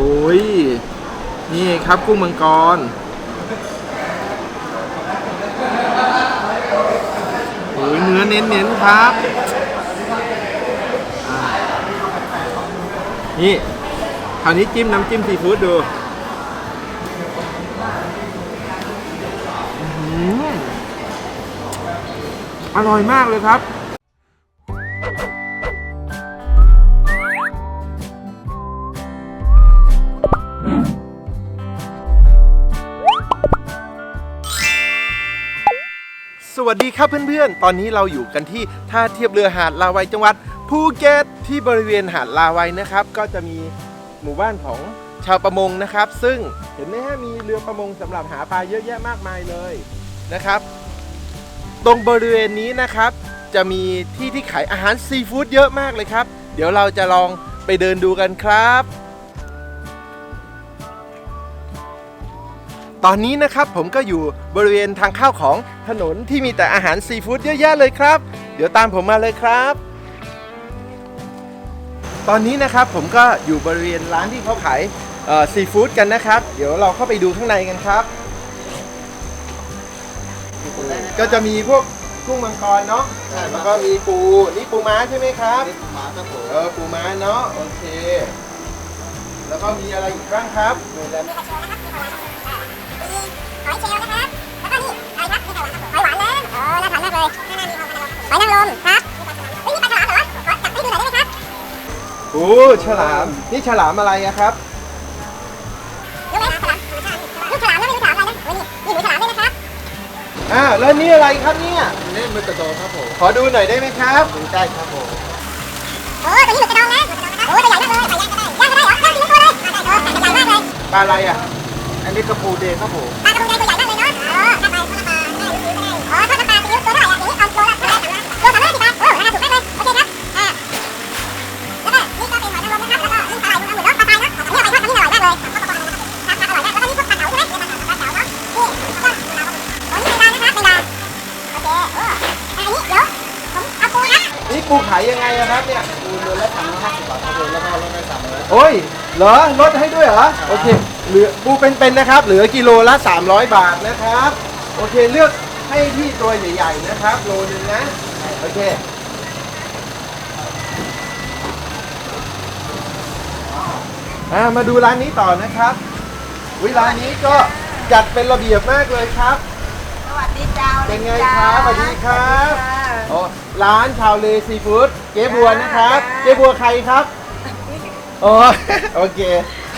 โอ้ย นี่ครับกุ้งมังกรโอ้ยเนื้อเน้นๆครับ นี่คราวนี้จิ้มน้ำจิ้มซีฟู้ดดูอร่อยมากเลยครับ วัสดีครับเพื่อนๆ ตอนนี้เราอยู่กันที่ท่าเทียบเรือหาดลาวัยจังหวัดภูเก็ตที่บริเวณหาดลาวัยนะครับ ก็จะมีหมู่บ้านของชาวประมงนะครับ ซึ่งเห็นไหมฮะมีเรือประมงสำหรับหาปลาเยอะแยะมากมายเลยนะครับ ตรงบริเวณนี้นะครับ จะมีที่ที่ขายอาหารซีฟู้ดเยอะมากเลยครับ เดี๋ยวเราจะลองไปเดินดูกันครับ ตอนนี้นะครับผมก็อยู่บริเวณทางเข้าของถนนที่มีแต่อาหารซีฟู้ดเยอะแยะเลยครับ เดี๋ยวตามผมมาเลยครับ ตอนนี้นะครับผมก็อยู่บริเวณร้านที่เขาขายเอ่อซีฟู้ดกันนะครับ เดี๋ยวเราเข้าไปดูข้างในกันครับ ก็จะมีพวกกุ้งมังกรเนาะอ่าแล้วก็มีปู นี่ปูม้าใช่ไหมครับหมาครับผมเออปูม้าเนาะโอเค แล้วก็มีอะไรอีกบ้างครับ ฉลาม นี่ฉลามอะไรอะครับ รู้ไหมฉลามลูกฉลามนะไม่รู้ฉลามอะไรนะโอ้ยนี่นี่หนูฉลามด้วยนะครับอ่า แล้วนี่อะไรครับเนี่ย นี่มือกระโดดครับผมขอดูหน่อยได้ไหมครับ ดูได้ครับผมโอ้ตัวนี้หมึกกระดองนะโอ้ตัวใหญ่มากเลยย่างก็ได้ย่างก็ได้เหรอย่างกินทั้งตัวเลยโอ้แต่ใหญ่มากเลยปลาอะไรอะอันนี้กระปูเดย์ครับผม ปลากระ อยโอ้ยเหรอลดให้ด้วยเหรอโอเคเหลือปูเป็นๆนะครับ เหลือกิโลละ 300 บาทนะครับ โอเคเลือกให้ที่ตัวใหญ่ๆนะครับ โลนึงนะโอเคอ่ามาดูร้านนี้ต่อนะครับวิร้านนี้ก็จัดเป็นระเบียบมากเลยครับ สวัสดีเจ้าเป็นไงครับสวัสดีครับโอ้ร้านชาวเลซีฟู้ดเจ๊บัวนะครับ เจ๊บัวใครครับ โอ้โอเค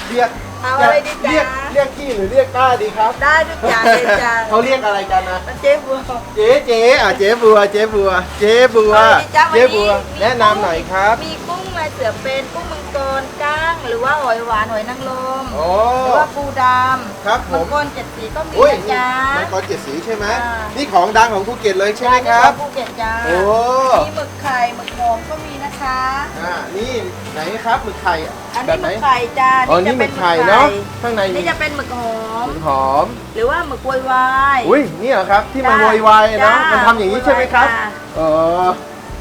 เรียกเอาอะไรดีเรียกจ้าเรียกพี่หรือเรียกป้าดีครับได้ทุกอย่างเลยจ้าเขาเรียกอะไรกันนะเจ๊บัว เจ๊เจ๊อะเจ๊บัว เจ๊บัว เจ๊บัว เอาเลยจ้ะวันนี้เจ๊บัว มีแนะนำหน่อยครับ มีกุ้ง ลายเสือเป็นกุ้งมังกรก้างหรือว่าหอยหวานหอยนางรมโอ้ หรือว่าปูดครับผำมังมกรเจ็ดสีก็มีอุ้ยนะจ๊ะ มังกรเจ็ดสีใช่ไหมอ่านี่ นี่ของดังของภูเก็ตเลยใช่ไหมครับ ภูเก็ตจ้าโอ้ มีหมึกไข่หมึกหอมก็มีนะคะ อ่านี่ไหนครับหมึกไข่อะอันแบนี้บหไหนมึกไข่จ้าอ๋อนี่หมึกไข่เนาะข้างในมีนี่จะเป็นหมึกหอมหมึกหอม หรือว่าหมึกกวยวาย อุ้ยนี่เหรอครับที่มันจ้าโวยวายเนาะจ้ามันทำอย่างนี้ใช่ไหมครับโวยวายจ้าอ๋อ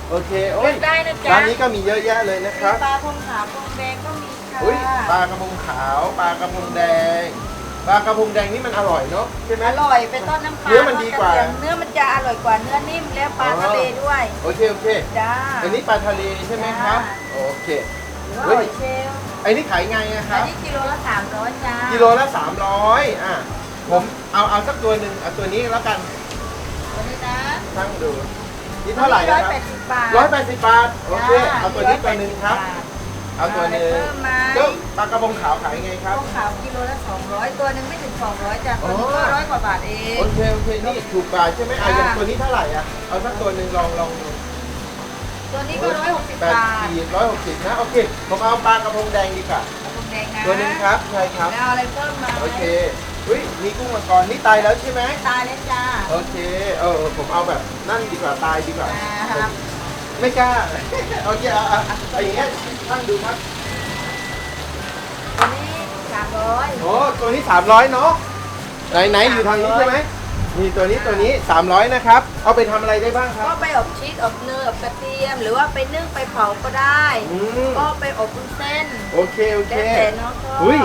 โอเคโอ้เลืยอกได้นะจ๊ะร้านนี้ก็มีเยอะแยะเลยนะครับปลาพงขาวพงแดงก็มีค่ะอุ้ยปลากระพงขาวปลากระพงแดงปลากระพงแดงนี่มันอร่อยเนาะใช่ไหมอร่อยเป็นต้นน้ำปลาเนื้อมันดีกว่า เนื้อมันจะอร่อยกว่าเนื้อนิ่มแล้วปลาอ๋อทะเลด้วยโอเคโอเคจ้าอันนี้ปลาทะเลใช่ไหมครับโอเคหรือว่าเฮ้หยอยเชลล์ไอ้นี่ขายไงอะคอัรันบนี้กิโลละสามร้อยจ้ากิโลละ300อะผมเอาเอาสักตัวหนึ่งเอาตัวนี้แล้วกันตัวนี้นะตั้งดู นี่เท่าไหร่ร้นะอยคแปรับดสิบบาทร้อยแปดสิบบาทโอเคจ้เอาตัวนี้ตัวหนึ่งครับ เอาตัวหนึ่งเพิ่มไหมแล้วปลากระพงขาวขายไงครับพวกขาวกิโลละสองร้อยตัวหนึ่งไม่ถึงสองร้อยจ้ะตัวนี้อ๋ก็อร้อยกว่าบาทเองโอเคโอเคนี่ถูกกว่าใช่ไหมอะจ้าอย่างตัวนี้เท่าไหร่อะเอาสักตัวหนึ่งลองลองดูตัวนี้ก็ร้อยหกสิบแปดบาทขีดร้อยหกสิบนะโอเคผมเอาปลากระพงแดงดีกว่ากระพงแดงนะตัวหนึ่งครับใช่ครับแล้วเอาอะไรเพิ่มไหมโอเค อุ้ยมีกุ้งมังกรนี่ตายแล้วใช่ไหมตายแล้วจ้าโอเค เออผมเอาแบบนั่นดีกว่าตายดีกว่า ครับไม่กล้า โอเคเอาเอาเอาอย่างเงี้ยตั้งดูครับตัวนี้สามร้อยโอ้ตัวนี้ 300 เนาะไหนไหนอยู่ทางนี้ใช่ไหมนี่ตัวนี้ตัวนี้ 300 นะครับ เอาไปทำอะไรได้บ้างครัก็บไปอบชีสอบเนยอบกระเทียม หรือว่าไปนึ่งไปเผาก็ได้ อืม ก็ไปอบวุ้นเส้นโอเค โอเค แล้วแต่น้องชอบ อุ้ย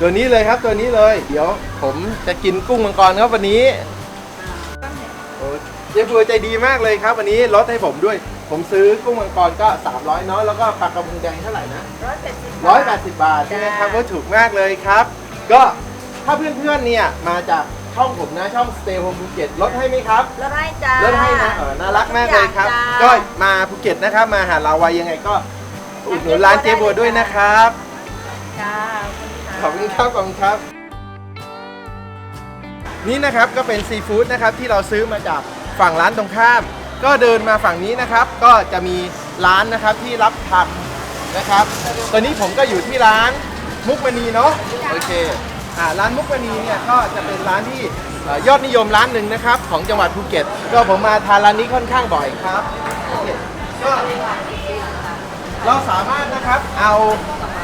ตัวนี้เลยครับตัวนี้เลย เดี๋ยวผมจะกินกุ้งมังกรครับวันนี้โอ้เจ๊บัวใจดีมากเลยครับ วันนี้ลดให้ผมด้วย ผมซื้อกุ้งมังกรก็ 300เนาะแล้วก็ปลากระพงแดงเท่าไหร่นะร้อยแปดสิบร้อยแปดสิบบาทใช่ไหมครับจ้าก็ถูกมากเลยครับ ก็ถ้าเพื่อนๆเนี่ยมาจากช่องผมนะช่อง Stay Home ภูเก็ตลดให้ไหมครับลดให้จ้าลดให้นะเออน่ารักมากเลยครับจ้าก็มาภูเก็ตนะครับ มาหาเราไว้ยังไงก็อุดหนุนร้านเจ๊บัวด้วยนะครับจ้า ขอบคุณครับขอบคุณครับ นี่นะครับก็เป็นซีฟู้ดนะครับที่เราซื้อมาจากฝั่งร้านตรงข้าม ก็เดินมาฝั่งนี้นะครับ ก็จะมีร้านนะครับที่รับทำนะครับ ตอนนี้ผมก็อยู่ที่ร้านมุกมณีเนาะโอเคอ่าร้านมุกมณีเนี่ยก็จะเป็นร้านที่ยอดนิยมร้านหนึ่งนะครับ ของจังหวัดภูเก็ต ก็ผมมาทานร้านนี้ค่อนข้างบ่อยครับโอเคก็เราสามารถนะครับเอา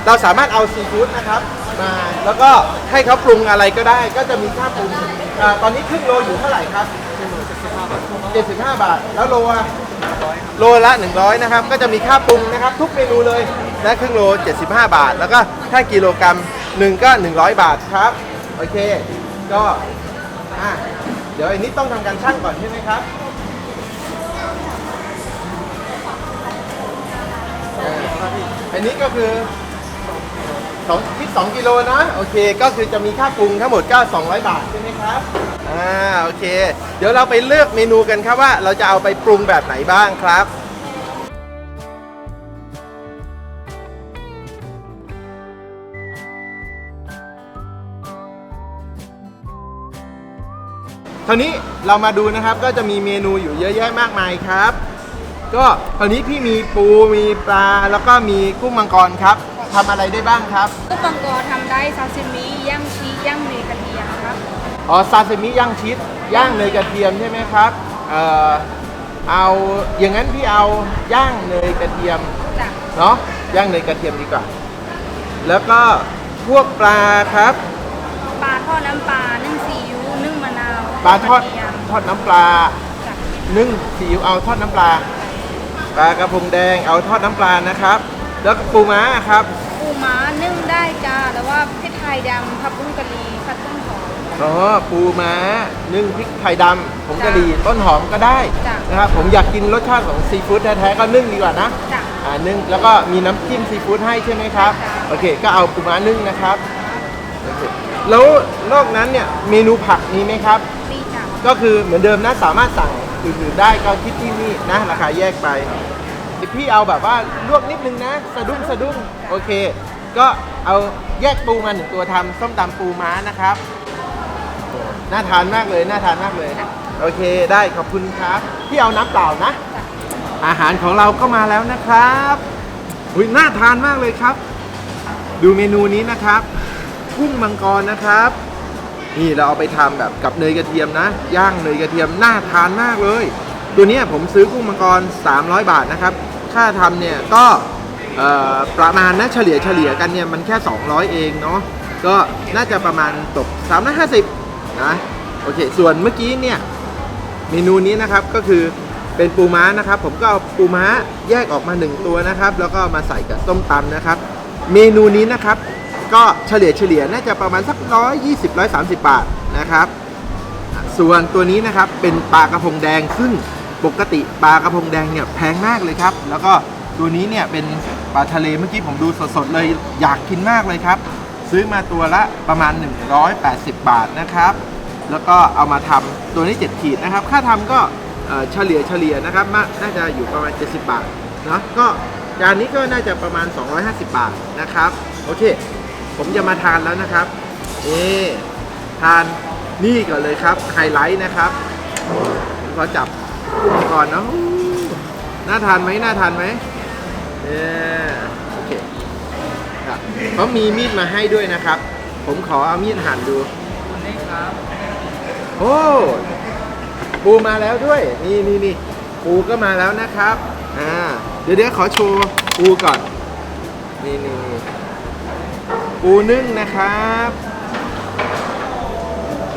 เราสามารถเอาซีฟู้ดนะครับ มา แล้วก็ให้เขาปรุงอะไรก็ได้ ก็จะมีค่าปรุงอาตอนนี้ครึ่งโลอยู่เท่าไหร่ครับ75 บาท แล้วโลอะโลละ 100 นะครับ ก็จะมีค่าปรุงนะครับ ทุกเมนูเลยนะครึ่งโล 75 บาท แล้วก็ถ้ากิโลกรัมหนึ่งก็ 100 บาทครับ โอเค ก็อะเดี๋ยวอันนี้ต้องทำการชั่งก่อนใช่ไหมครับอันนี้ก็คือ สองคิด2กิโลนะโอเคก็คือจะมีค่าปรุงทั้งหมดก็200 บาทใช่ไหมครับอ่าโอเค เดี๋ยวเราไปเลือกเมนูกันครับว่าเราจะเอาไปปรุงแบบไหนบ้างครับคราวนี้เรามาดูนะครับก็จะมีเมนูอยู่เยอะแยะมากมายครับ ก็คราวนี้พี่มีปูมีปลาแล้วก็มีกุ้งมังกรครับ ทำอะไรได้บ้างครับกุ้งมังกรทำได้ซาซิมิย่างชีสย่างเนยกระเทียมครับอ๋อซาซิมิย่างชีสย่างเนยกระเทียมใช่ไหมครับเอ่อเอาอย่างนั้นพี่เอาย่างเนยกระเทียมจากเนาะย่างเนยกระเทียมดีกว่า แล้วก็พวกปลาครับ ปลาทอดน้ำปลานึ่งซีอิ๊วนึ่งมะนาวปลาทอดกระเทียมทอดน้ำปลาจากนึ่งซีอิ๊วเอาทอดน้ำปลาปลากระพงแดงเอาทอดน้ำปลานะครับ แล้วก็ปูม้าครับ ปูม้านึ่งได้จ้าแต่ว่าพริกไทยดำผักบุ้งกะหรี่ผัดต้นหอม อ๋อปูม้านึ่งพริกไทยดำผงกะหรี่ต้นหอมก็ได้จ้ะ นะครับผมอยากกินรสชาติของซีฟู้ดแท้ๆก็นึ่งดีกว่านะจากอ่านึ่งแล้วก็มีน้ำจิ้มซีฟู้ดให้ใช่ไหมครับ ใช่ค่ะ โอเค ก็เอาปูม้านึ่งนะครับโอเคแล้วนอกนั้นเนี่ยเมนูผักมีไหมครับ ดีจากก็คือเหมือนเดิมนะสามารถสั่งอื่นๆได้ก็คิดที่นี่นะราคาแยกไป พี่เอาแบบว่าลวกนิดนึงนะ สะดุ้งสะดุ้งโอเค ก็เอาแยกปูมาหนึ่งตัวทำส้มตำปูม้านะครับน่าทานมากเลยน่าทานมากเลยโอเคได้ขอบคุณครับพี่เอาน้ำเปล่านะ อาหารของเราก็มาแล้วนะครับอุ้ยน่าทานมากเลยครับ ดูเมนูนี้นะครับกุ้งมังกรนะครับ นี่เราเอาไปทำแบบกับเนยกระเทียมนะ ย่างเนยกระเทียมน่าทานมากเลย ตัวนี้ผมซื้อกุ้งมังกร 300 บาทนะครับ ค่าทำเนี่ยก็ประมาณนะเฉลี่ยเฉลี่ยกันเนี่ยมันแค่ 200 เองเนาะ ก็น่าจะประมาณตก350นะโอเค ส่วนเมื่อกี้เนี่ยเมนูนี้นะครับก็คือเป็นปูม้านะครับ ผมก็เอาปูม้าแยกออกมา 1 ตัวนะครับ แล้วก็มาใส่กับส้มตำนะครับ เมนูนี้นะครับ ก็เฉลี่ยเฉลี่ยน่าจะประมาณสักร้อยยี่สิบร้อยสามสิบบาทนะครับ ส่วนตัวนี้นะครับเป็นปลากระพงแดงซึ่ง ปกติปลากระพงแดงเนี่ยแพงมากเลยครับ แล้วก็ตัวนี้เนี่ยเป็นปลาทะเลเมื่อกี้ผมดูสดๆเลยอยากกินมากเลยครับ ซื้อมาตัวละประมาณ 180 บาทนะครับ แล้วก็เอามาทำตัวนี้ 7 ขีดนะครับ ค่าทำก็เฉลี่ยเฉลี่ยนะครับน่าจะอยู่ประมาณ 70 บาทเนาะก็จานนี้ก็น่าจะประมาณ 250 บาทนะครับ โอเค ผมจะมาทานแล้วนะครับนี่ทานนี่ก่อนเลยครับไฮไลท์นะครับผมขอจับ กุ้งก่อนเนาะอู้น่าทานไหมน่าทานไหมเนี่ยโอเคครับเขามีมีดมาให้ด้วยนะครับ ผมขอเอามีดหั่นดูโอ้ปูมาแล้วด้วย นี่นี่นี่ปูก็มาแล้วนะครับอ่าเดี๋ยวเดี๋ยวขอโชว์ปูก่อน นี่นี่นี่ปูนึ่งนะครับ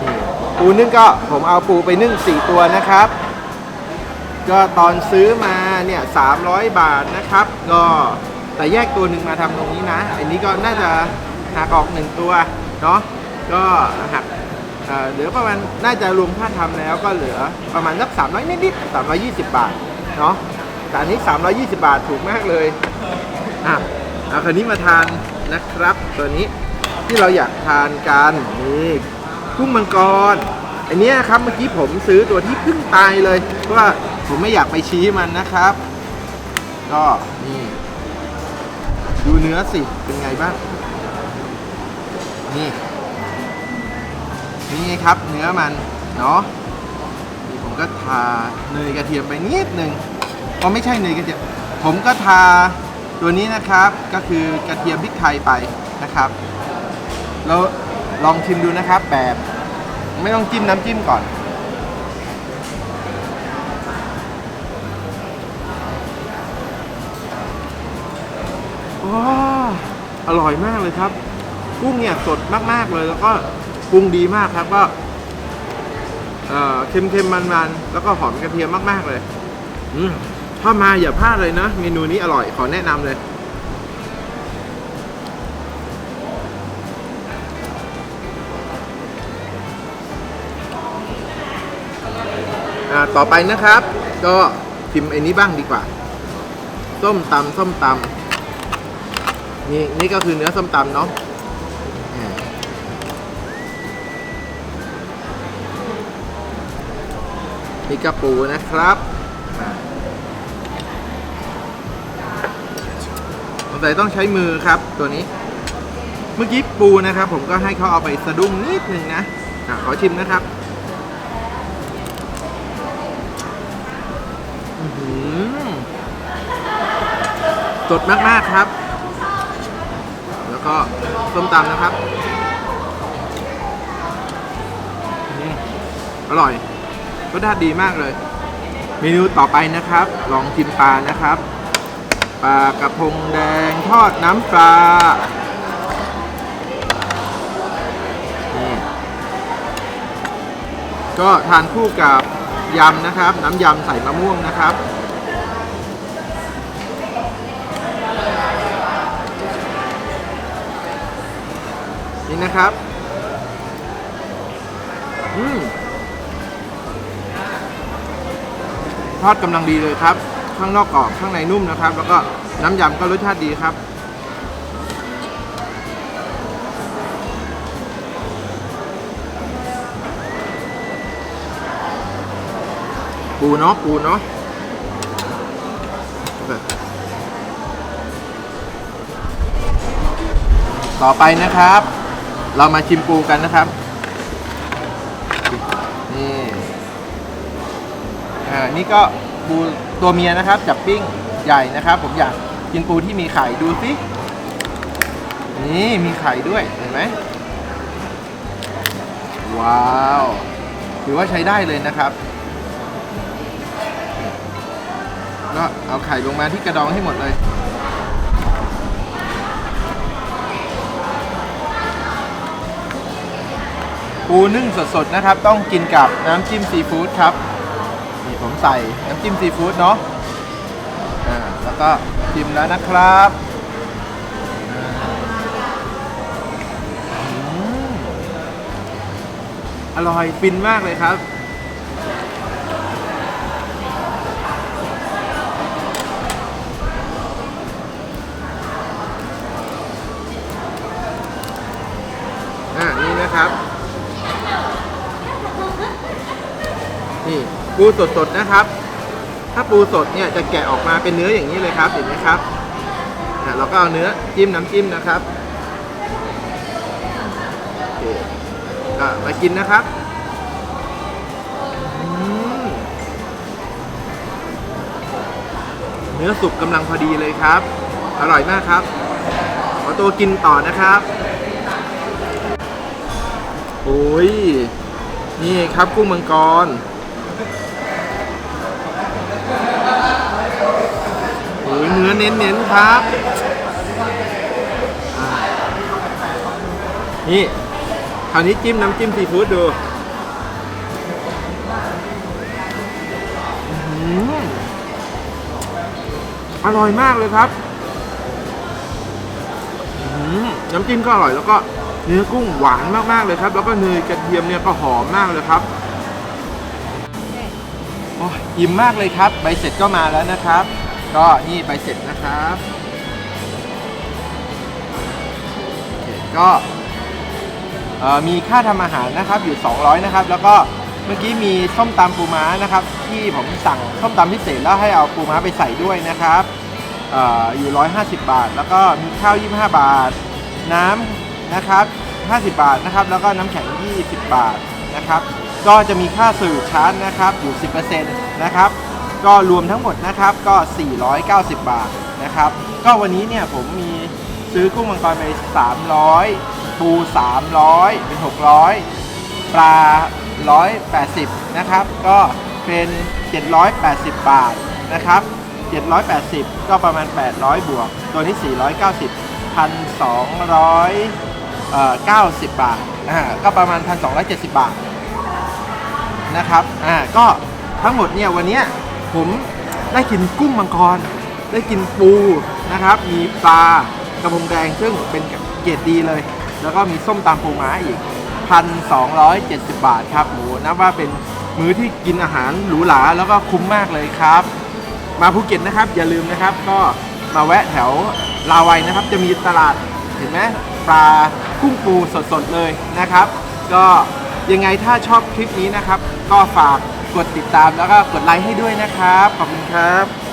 นี่ปูนึ่งก็ผมเอาปูไปนึ่ง4ตัวนะครับ ก็ตอนซื้อมาเนี่ย300บาทนะครับ ก็แต่แยกตัวหนึ่งมาทำตรงนี้นะ อันนี้ก็น่าจะหักออกหนึ่งตัวเนาะก็หักเหลือประมาณน่าจะรวมค่าทำแล้วก็เหลือประมาณสัก300นิดๆ320บบาทเนาะแต่อันนี้320บาทถูกมากเลยอะเอาคราวนี้มาทานนะครับ ตัวนี้ที่เราอยากทานกันนี่กุ้งมังกร อันนี้ครับเมื่อกี้ผมซื้อตัวที่เพิ่งตายเลยเพราะว่าผมไม่อยากไปชี้มันนะครับ ก็นี่ดูเนื้อสิเป็นไงบ้าง นี่ นี่ครับเนื้อมันเนาะนี่ผมก็ทาเนยกระเทียมไปนิดนึงก็ไม่ใช่เนยกระเทียมผมก็ทาตัวนี้นะครับก็คือกระเทียมพริกไทยไปนะครับแล้วลองชิมดูนะครับแบบ ไม่ต้องจิ้มน้ำจิ้มก่อน ว้าอร่อยมากเลยครับ กุ้งเนี่ยสดมาก ๆ เลย แล้วก็ปรุงดีมากครับก็เอ่อเค็มๆ มันๆ แล้วก็หอมกระเทียมมาก ๆ เลย ถ้ามาอย่าพลาดเลยนะ เมนูนี้อร่อยขอแนะนำเลย ต่อไปนะครับ ก็ชิมไอ้นี้บ้างดีกว่า ส้มตำส้มตำนี่นี่ก็คือเนื้อส้มตำเนาะนี่กระปูนะครับสงสัยต้องใช้มือครับตัวนี้ เมื่อกี้ปูนะครับ ผมก็ให้เขาเอาไปสะดุ้งนิดนึงนะขอชิมนะครับ อื้อหือ สดมากๆครับ แล้วก็ส้มตำนะครับ อร่อยรสชาติดีมากเลย เมนูต่อไปนะครับ ลองชิมปลานะครับ ปลากระพงแดงทอดน้ำปลาก็ทานคู่กับยำนะครับ น้ำยำใส่มะม่วงนะครับ นะครับ อืมทอดกำลังดีเลยครับ ข้างนอกกรอบข้างในนุ่มนะครับ แล้วก็น้ำยำก็รสชาติดีครับ ปูเนาะปูเนาะต่อไปนะครับ เรามาชิมปูกันนะครับ นี่อ่านี่ก็ปูตัวเมียนะครับจับปิ้งใหญ่นะครับ ผมอยากกินปูที่มีไข่ดูสินี่มีไข่ด้วยเห็นไหมว้าวถือว่าใช้ได้เลยนะครับก็เอาไข่ลงมาที่กระดองให้หมดเลย ปูนึ่งสดๆนะครับ ต้องกินกับน้ำจิ้มซีฟู้ดครับนี่ผมใส่น้ำจิ้มซีฟู้ดเนาะอ่าแล้วก็ชิมแล้วนะครับอ่าอืมอร่อยฟินมากเลยครับ ปูสดๆนะครับ ถ้าปูสดเนี่ยจะแกะออกมาเป็นเนื้ออย่างนี้เลยครับเห็นไหมครับอะเราก็เอาเนื้อจิ้มน้ำจิ้มนะครับโอเคก็มากินนะครับเนื้อสุกกำลังพอดีเลยครับ อร่อยมากครับ ขอตัวกินต่อนะครับ โอ้ย นี่ครับกุ้งมังกร เน้นๆครับ นี่คราวนี้จิ้มน้ำจิ้มซีฟู้ดดูอร่อยมากเลยครับน้ำจิ้มก็อร่อยแล้วก็เนื้อกุ้งหวานมากๆเลยครับ แล้วก็เนยกระเทียมเนี่ยก็หอมมากเลยครับอิ่มมากเลยครับ ใบเสร็จก็มาแล้วนะครับ ก็นี่ใบเสร็จนะครับก็มีค่าทำอาหารนะครับอยู่ 200 นะครับ แล้วก็เมื่อกี้มีส้มตำปูม้านะครับ ที่ผมสั่งส้มตำพิเศษแล้วให้เอาปูม้าไปใส่ด้วยนะครับออยู่ 150 บาท แล้วก็มีข้าว 25 บาท น้ำนะครับ 50 บาทนะครับ แล้วก็น้ำแข็ง 20 บาทนะครับ ก็จะมีค่าสื่อชาร์จนะครับอยู่ 10%นะครับ ก็รวมทั้งหมดนะครับก็ 490 บาทนะครับ ก็วันนี้เนี่ยผมมีซื้อกุ้งมังกรไป 300 ปู 300 เป็น 600 ปลา 180 นะครับ ก็เป็น 780 บาทนะครับ 780 ก็ประมาณ 800 บวก ตัวนี้ 490 1,290 บาท อ่า ก็ประมาณ 1,270 บาท นะครับ อ่า ก็ทั้งหมดเนี่ยวันเนี้ย ผมได้กินกุ้งมังกร ได้กินปูนะครับ มีปลากระพงแดงซึ่งเป็นเกรดดีเลย แล้วก็มีส้มตำปูม้าอีก 1,270 บาทครับโหนับว่าเป็นมื้อที่กินอาหารหรูหราแล้วก็คุ้มมากเลยครับ มาภูเก็ตนะครับ อย่าลืมนะครับ ก็มาแวะแถวลาวัยนะครับ จะมีตลาดเห็นไหมปลากุ้งปูสดๆเลยนะครับ ก็ยังไงถ้าชอบคลิปนี้นะครับ ก็ฝาก กดติดตามแล้วก็กดไลค์ให้ด้วยนะครับ ขอบคุณครับ